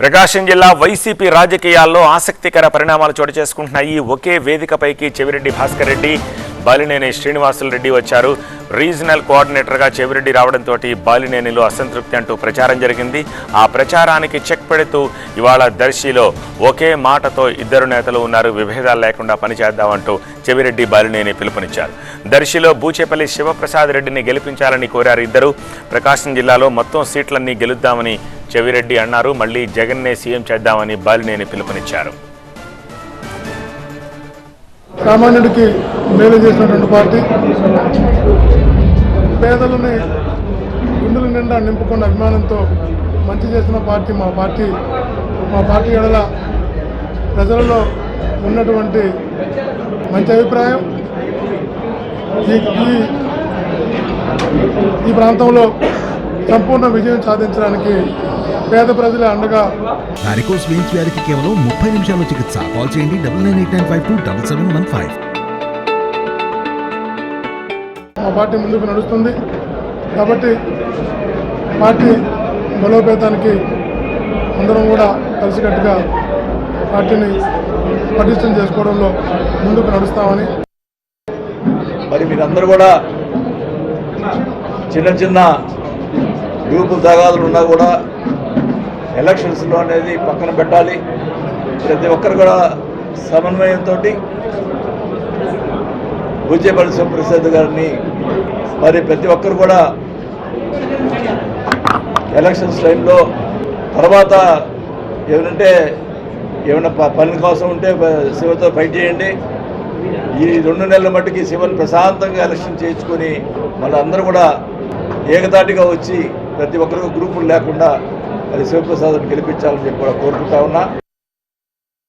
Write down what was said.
ప్రకాశం జిల్లా వైసీపీ రాజకీయాల్లో ఆసక్తికర పరిణామాలు చోటు చేసుకుంటున్నాయి. ఒకే వేదికపైకి చెవిరెడ్డి భాస్కర్ రెడ్డి బాలినేని శ్రీనివాసులు రెడ్డి వచ్చారు. రీజనల్ కోఆర్డినేటర్గా చెవిరెడ్డి రావడంతో బాలినేనిలో అసంతృప్తి అంటూ ప్రచారం జరిగింది. ఆ ప్రచారానికి చెక్ పెడుతూ ఇవాళ దర్శిలో ఒకే మాటతో ఇద్దరు నేతలు ఉన్నారు. విభేదాలు లేకుండా పనిచేద్దామంటూ చెవిరెడ్డి బాలినేని పిలుపునిచ్చారు. దర్శిలో బూచేపల్లి శివప్రసాద్ రెడ్డిని గెలిపించాలని కోరారు ఇద్దరు. ప్రకాశం జిల్లాలో మొత్తం సీట్లన్నీ గెలుద్దామని చెవిరెడ్డి అన్నారు. మళ్ళీ జగన్నే సీఎం చేద్దామని బాలినేని పిలుపునిచ్చారు. సామాన్యుడికి మేలు చేసినటువంటి పార్టీ పేదలని గుండెల నిండా నింపుకున్న అభిమానంతో మంచి చేసిన పార్టీ మా పార్టీ. మా పార్టీ ఎడల ప్రజలలో ఉన్నటువంటి మంచి అభిప్రాయం. ఈ ఈ ప్రాంతంలో సంపూర్ణ విజయం సాధించడానికి పేద ప్రజల అండగా వారికోస్ వెయిన్స్ వ్యాధికి కేవలం ముప్పై నిమిషాల్లో చికిత్స. కాల్ చేయండి double nine eight nine five two double seven one five. మా పార్టీ ముందుకు నడుస్తుంది. కాబట్టి పార్టీ బలోపేతానికి అందరం కూడా కలిసికట్టుగా పార్టీని పటిష్టం చేసుకోవడంలో ముందుకు నడుస్తామని. మరి మీరందరూ కూడా చిన్న చిన్న గ్రూపు తగాదులు ఉన్నా కూడా ఎలక్షన్స్లో అనేది పక్కన పెట్టాలి. ప్రతి ఒక్కరు కూడా సమన్వయంతో బుజ్జేపల్లి సుప్రసాద్ గారిని మరి ప్రతి ఒక్కరు కూడా ఎలక్షన్స్ టైంలో తర్వాత ఏమంటే ఏమైనా ప- పని కోసం ఉంటే శివతో ఫైట్ చేయండి. ఈ రెండు నెలల మట్టుకి శివన్ ప్రశాంతంగా ఎలక్షన్ చేయించుకొని మళ్ళీ అందరూ కూడా ఏకతాటిగా వచ్చి ప్రతి ఒక్కరికి గ్రూపులు లేకుండా అది శివప్రసాద్ని గెలిపించాలని చెప్పి కూడా కోరుకుంటా ఉన్నా.